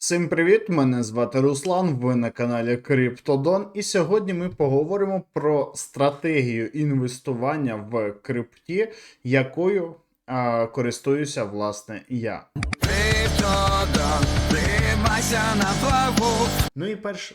Всім привіт! Мене звати Руслан. Ви на каналі Криптодон. І сьогодні ми поговоримо про стратегію інвестування в крипті, якою а, користуюся власне я. Криптодон, тримайся на плаву. Ну і перш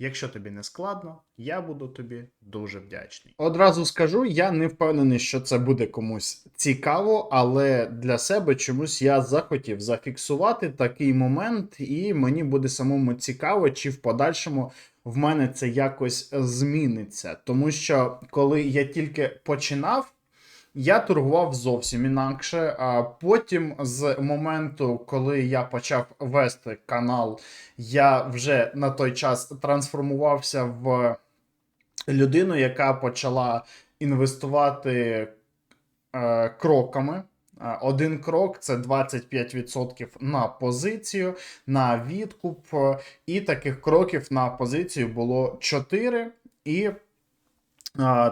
Якщо тобі не складно, я буду тобі дуже вдячний. Одразу скажу, я не впевнений, що це буде комусь цікаво, але для себе чомусь я захотів зафіксувати такий момент, і мені буде самому цікаво, чи в подальшому в мене це якось зміниться. Тому що коли я тільки починав. Я торгував зовсім інакше. А потім, з моменту, коли я почав вести канал, я вже на той час трансформувався в людину, яка почала інвестувати е, кроками. Е, Один крок це 25% на позицію, на відкуп, і таких кроків на позицію було 4. І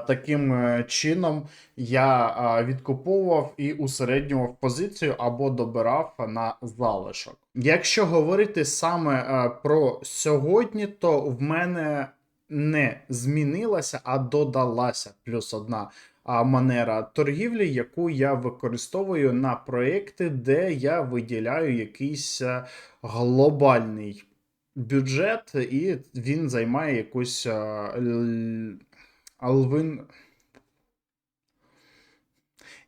Таким е, чином я відкуповував і усереднював позицію або добирав на залишок. Якщо говорити саме е, про сьогодні, то в мене не змінилася, а додалася плюс одна манера торгівлі, яку я використовую на проекти, де я виділяю якийсь е, глобальний бюджет, і він займає якусь. Алвин.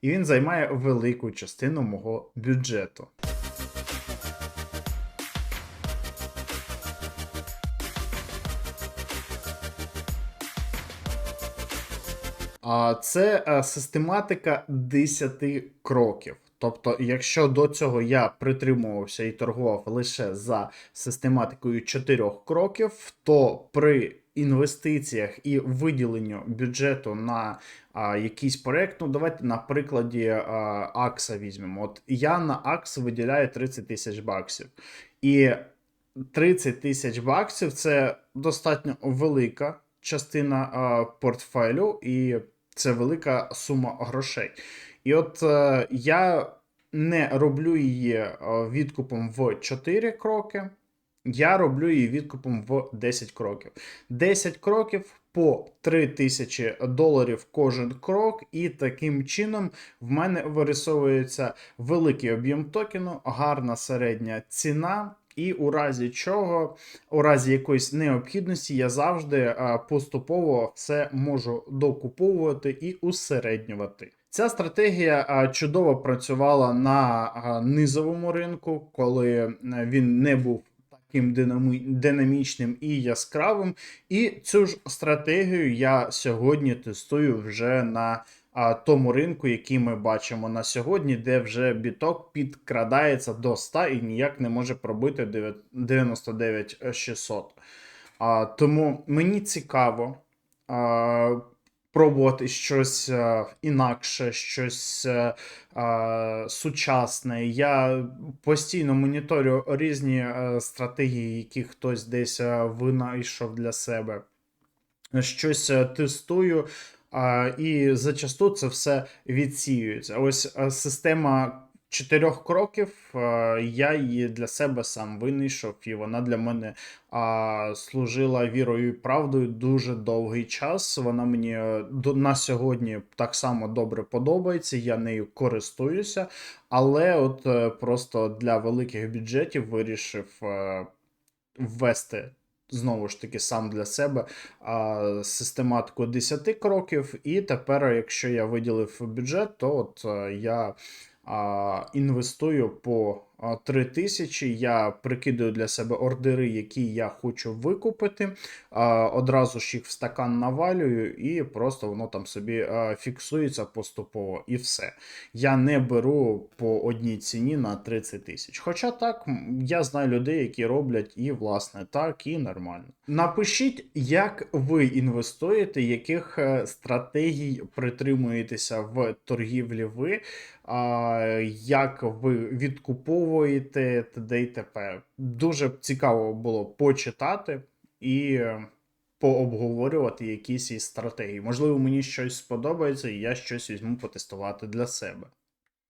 І він займає велику частину мого бюджету. А це е, систематика 10 кроків. Тобто, якщо до цього я притримувався і торгував лише за систематикою 4 кроків, то при інвестиціях і виділенню бюджету на а, якийсь проект, ну давайте на прикладі а, Акса візьмемо. От я на Акс виділяю 30 тисяч баксів. І 30 тисяч баксів це достатньо велика частина а, портфелю, і це велика сума грошей. І от е, я не роблю її е, відкупом в 4 кроки, я роблю її відкупом в 10 кроків. 10 кроків по 3 тисячі доларів кожен крок, і таким чином в мене вирисовується великий об'єм токену, гарна середня ціна. І у разі чого, у разі якоїсь необхідності, я завжди е, поступово все можу докуповувати і усереднювати. Ця стратегія е, чудово працювала на е, низовому ринку, коли він не був таким динамі- динамічним і яскравим. І цю ж стратегію я сьогодні тестую вже на тому ринку, який ми бачимо на сьогодні, де вже біток підкрадається до 100 і ніяк не може пробити 99 600. А, тому мені цікаво пробувати щось а, інакше, щось а, а, сучасне. Я постійно моніторю різні стратегії, які хтось десь винайшов для себе. Щось тестую. І зачасту це все відсіюється. Ось система чотирьох кроків. Я її для себе сам винайшов, і вона для мене а, служила вірою і правдою дуже довгий час. Вона мені е, на сьогодні так само добре подобається. Я нею користуюся, але от е, просто для великих бюджетів вирішив е, ввести. Знову ж таки, сам для себе а, систематику 10 кроків, і тепер, якщо я виділив бюджет, то от е, я інвестую по 3000, я прикидаю для себе ордери, які я хочу викупити. Одразу ж їх в стакан навалюю, і просто воно там собі фіксується поступово, і все. Я не беру по одній ціні на 30 тисяч. Хоча так, я знаю людей, які роблять і власне так, і нормально. Напишіть, як ви інвестуєте, яких е, стратегій притримуєтеся в торгівлі ви, як ви відкуповуєте т.д. і т.п. Дуже цікаво було почитати і е, пообговорювати якісь із стратегії. Можливо, мені щось сподобається, і я щось візьму потестувати для себе.